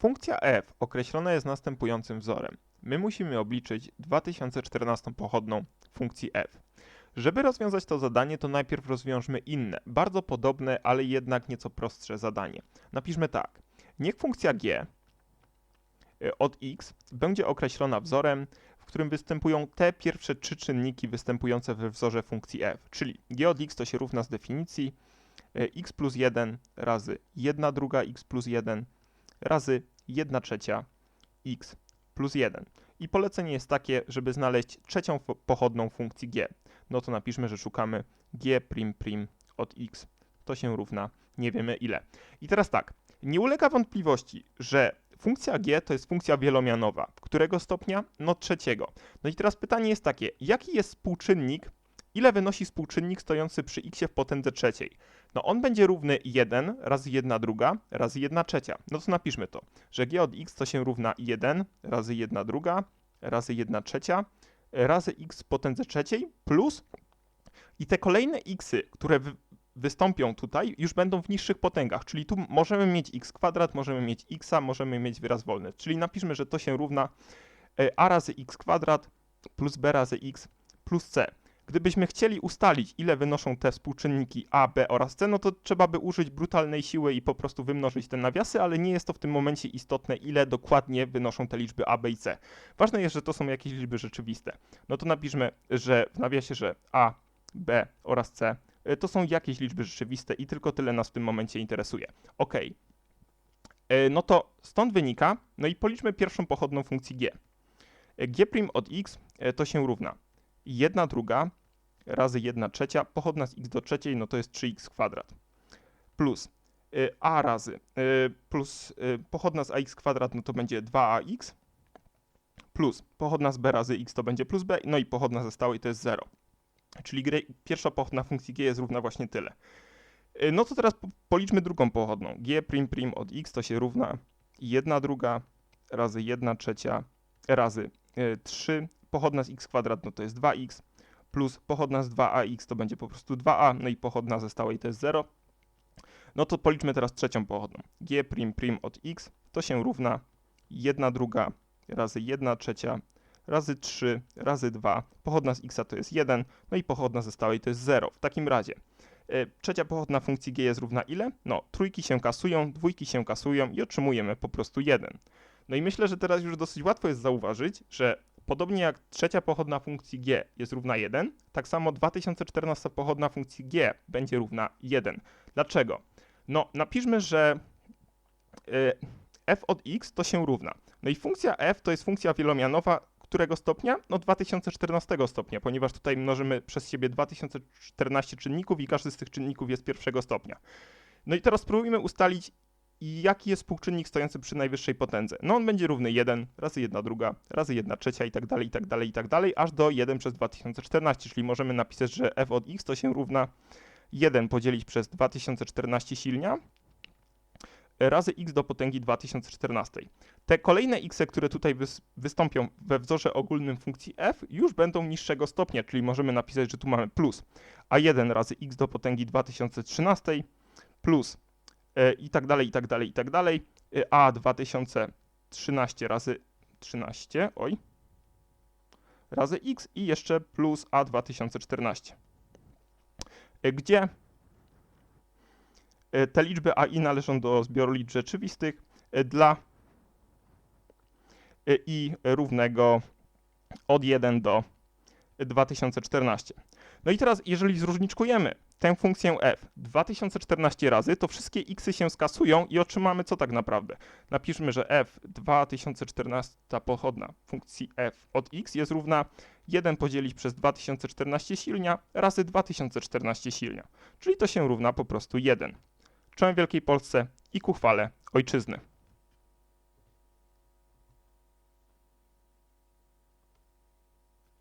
Funkcja f określona jest następującym wzorem. My musimy obliczyć 2014 pochodną funkcji f. Żeby rozwiązać to zadanie, to najpierw rozwiążmy inne, bardzo podobne, ale jednak nieco prostsze zadanie. Napiszmy tak. Niech funkcja g y, od x będzie określona wzorem, w którym występują te pierwsze trzy czynniki występujące we wzorze funkcji f, czyli g od x to się równa z definicji y, x plus 1 razy 1 druga x plus 1 razy 1 trzecia x plus 1. I polecenie jest takie, żeby znaleźć trzecią pochodną funkcji g. No to napiszmy, że szukamy g prim prim od x. To się równa nie wiemy ile. I teraz tak, nie ulega wątpliwości, że funkcja g to jest funkcja wielomianowa. Którego stopnia? No trzeciego. No i teraz pytanie jest takie, jaki jest współczynnik, ile wynosi współczynnik stojący przy x w potędze trzeciej? No on będzie równy 1 razy 1 druga razy 1 trzecia. No to napiszmy to, że g od x to się równa 1 razy 1 druga razy 1 trzecia razy x potędze trzeciej plus i te kolejne xy, które wy, wystąpią tutaj, już będą w niższych potęgach, czyli tu możemy mieć x kwadrat, możemy mieć x, możemy mieć wyraz wolny. Czyli napiszmy, że to się równa e, a razy x kwadrat plus b razy x plus c. Gdybyśmy chcieli ustalić, ile wynoszą te współczynniki a, b oraz c, no to trzeba by użyć brutalnej siły i po prostu wymnożyć te nawiasy, ale nie jest to w tym momencie istotne, ile dokładnie wynoszą te liczby a, b i c. Ważne jest, że to są jakieś liczby rzeczywiste. No to napiszmy, że w nawiasie, że a, b oraz c y, to są jakieś liczby rzeczywiste i tylko tyle nas w tym momencie interesuje. Ok. Y, No to stąd wynika, no i policzmy pierwszą pochodną funkcji g. Y, g' od x to się równa 1 druga razy 1 trzecia, pochodna z x do trzeciej, no to jest 3x kwadrat. Plus y, a razy y, plus y, pochodna z ax kwadrat, no to będzie 2ax. Plus pochodna z b razy x to będzie plus b, no i pochodna ze stałej to jest 0. Czyli gre, pierwsza pochodna funkcji g jest równa właśnie tyle. No to teraz po- policzmy drugą pochodną. g prim prim od x to się równa 1 druga razy 1 trzecia razy y, 3. Pochodna z x kwadrat no to jest 2x plus pochodna z 2ax to będzie po prostu 2a, no i pochodna ze stałej to jest 0. No to policzmy teraz trzecią pochodną. g prim prim od x to się równa 1 druga razy 1 trzecia razy 3 razy 2. Pochodna z x to jest 1, no i pochodna ze stałej to jest 0. W takim razie e, trzecia pochodna funkcji g jest równa ile? No, trójki się kasują, dwójki się kasują i otrzymujemy po prostu 1. No i myślę, że teraz już dosyć łatwo jest zauważyć, że podobnie jak trzecia pochodna funkcji g jest równa 1, tak samo 2014 pochodna funkcji g będzie równa 1. Dlaczego? No, napiszmy, że y, f od x to się równa. No i funkcja f to jest funkcja wielomianowa którego stopnia? No 2014 stopnia, ponieważ tutaj mnożymy przez siebie 2014 czynników i każdy z tych czynników jest pierwszego stopnia. No i teraz spróbujmy ustalić, jaki jest współczynnik stojący przy najwyższej potędze. No on będzie równy 1 razy 1 druga, razy 1 trzecia i tak dalej, i tak dalej, i tak dalej, aż do 1 przez 2014, czyli możemy napisać, że f od x to się równa 1 podzielić przez 2014 silnia razy x do potęgi 2014. Te kolejne x, które tutaj wys- wystąpią we wzorze ogólnym funkcji f, już będą niższego stopnia, czyli możemy napisać, że tu mamy plus a1 razy x do potęgi 2013 plus i tak dalej, i tak dalej, i tak dalej, e, a 2013 razy 13, oj, razy x i jeszcze plus a 2014. E, Gdzie e, te liczby a i należą do zbioru liczb rzeczywistych e, dla e, i równego od 1 do 2014. No i teraz, jeżeli zróżniczkujemy tę funkcję f 2014 razy, to wszystkie xy się skasują i otrzymamy co tak naprawdę? Napiszmy, że f 2014 pochodna funkcji f od x jest równa 1 podzielić przez 2014 silnia razy 2014 silnia. Czyli to się równa po prostu 1. Czołem Wielkiej Polsce i ku chwale ojczyzny.